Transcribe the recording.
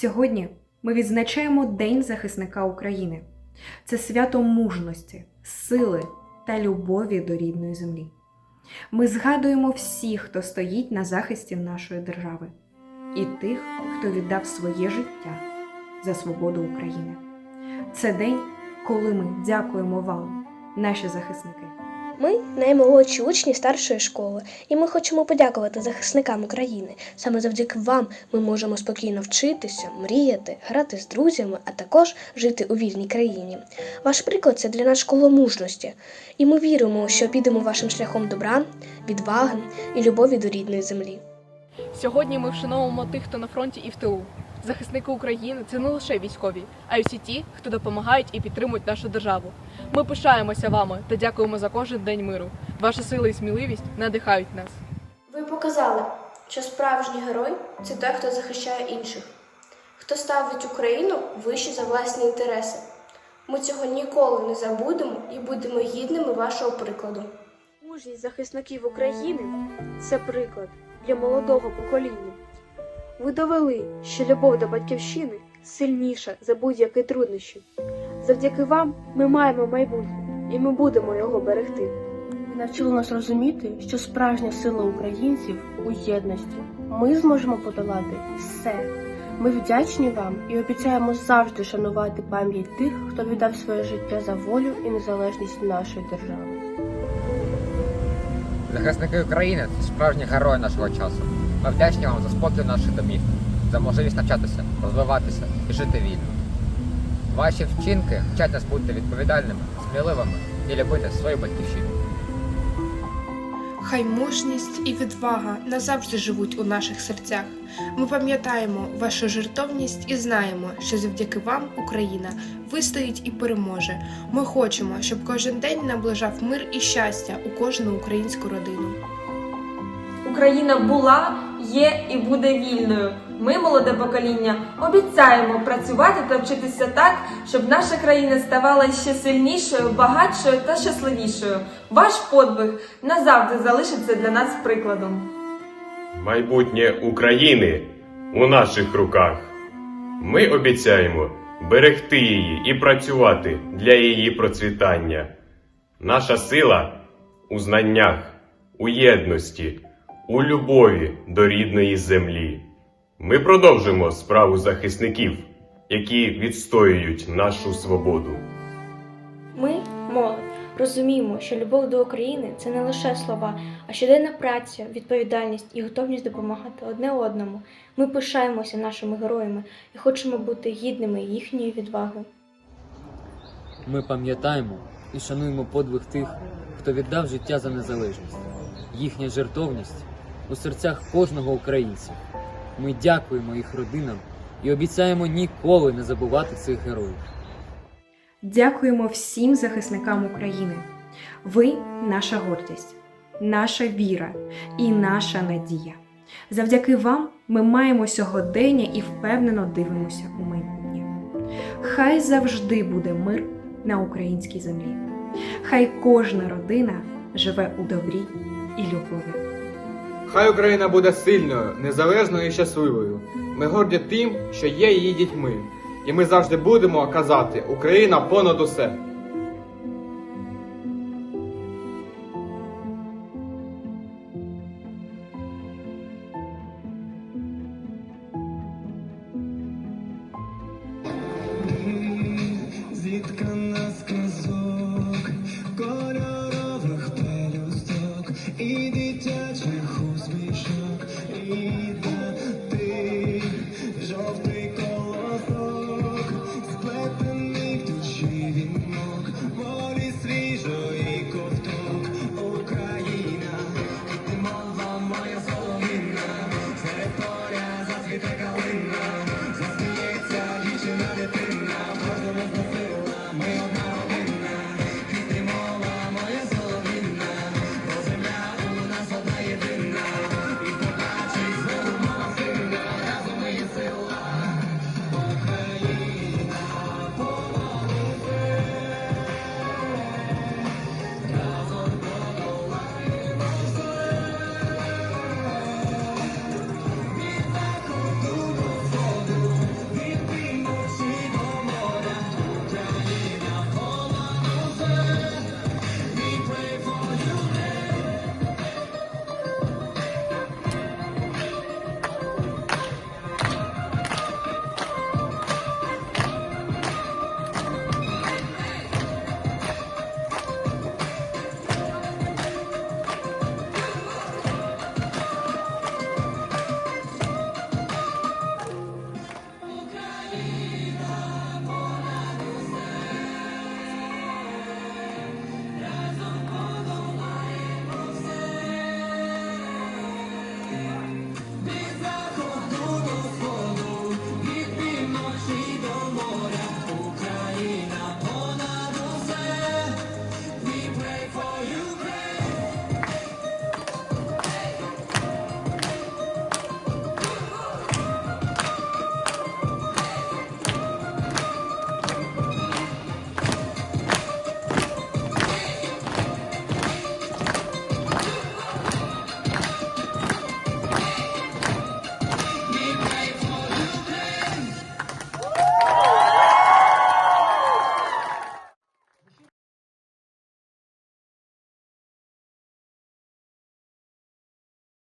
Сьогодні ми відзначаємо День захисника України. Це свято мужності, сили та любові до рідної землі. Ми згадуємо всіх, хто стоїть на захисті нашої держави, і тих, хто віддав своє життя за свободу України. Це день, коли ми дякуємо вам, наші захисники. Ми наймолодші учні старшої школи, і ми хочемо подякувати захисникам України. Саме завдяки вам ми можемо спокійно вчитися, мріяти, грати з друзями, а також жити у вільній країні. Ваш приклад це для нас школа мужності, і ми віримо, що підемо вашим шляхом добра, відваги і любові до рідної землі. Сьогодні ми вшановуємо тих, хто на фронті і в тилу. Захисники України це не лише військові, а й усі ті, хто допомагають і підтримують нашу державу. Ми пишаємося вами та дякуємо за кожен день миру. Ваша сила і сміливість надихають нас. Ви показали, що справжній герой це той, хто захищає інших, хто ставить Україну вище за власні інтереси. Ми цього ніколи не забудемо і будемо гідними вашого прикладу. Мужність захисників України це приклад для молодого покоління. Ви довели, що любов до батьківщини сильніша за будь-які труднощі. Завдяки вам ми маємо майбутнє, і ми будемо його берегти. Ви навчили нас розуміти, що справжня сила українців у єдності. Ми зможемо подолати все. Ми вдячні вам і обіцяємо завжди шанувати пам'ять тих, хто віддав своє життя за волю і незалежність нашої держави. Захисники України це справжні герої нашого часу. Ми вдячні вам за спокій наших домів, за можливість навчатися, розвиватися і жити вільно. Ваші вчинки вчать нас бути відповідальними, сміливими і любити свою батьківщину. Хай мужність і відвага назавжди живуть у наших серцях. Ми пам'ятаємо вашу жертовність і знаємо, що завдяки вам Україна вистоїть і переможе. Ми хочемо, щоб кожен день наближав мир і щастя у кожну українську родину. Україна була, є і буде вільною. Ми, молоде покоління, обіцяємо працювати та вчитися так, щоб наша країна ставала ще сильнішою, багатшою та щасливішою. Ваш подвиг назавжди залишиться для нас прикладом. Майбутнє України у наших руках. Ми обіцяємо берегти її і працювати для її процвітання. Наша сила у знаннях, у єдності, у любові до рідної землі. Ми продовжимо справу захисників, які відстоюють нашу свободу. Ми, молодь, розуміємо, що любов до України це не лише слова, а щоденна праця, відповідальність і готовність допомагати одне одному. Ми пишаємося нашими героями і хочемо бути гідними їхньої відваги. Ми пам'ятаємо і шануємо подвиг тих, хто віддав життя за незалежність, їхня жертовність у серцях кожного українця. Ми дякуємо їх родинам і обіцяємо ніколи не забувати цих героїв. Дякуємо всім захисникам України. Ви наша гордість, наша віра і наша надія. Завдяки вам ми маємо сьогодення і впевнено дивимося у майбутнє. Хай завжди буде мир на українській землі. Хай кожна родина живе у добрі і любові. Хай Україна буде сильною, незалежною і щасливою. Ми горді тим, що є її дітьми, і ми завжди будемо казати Україна понад усе.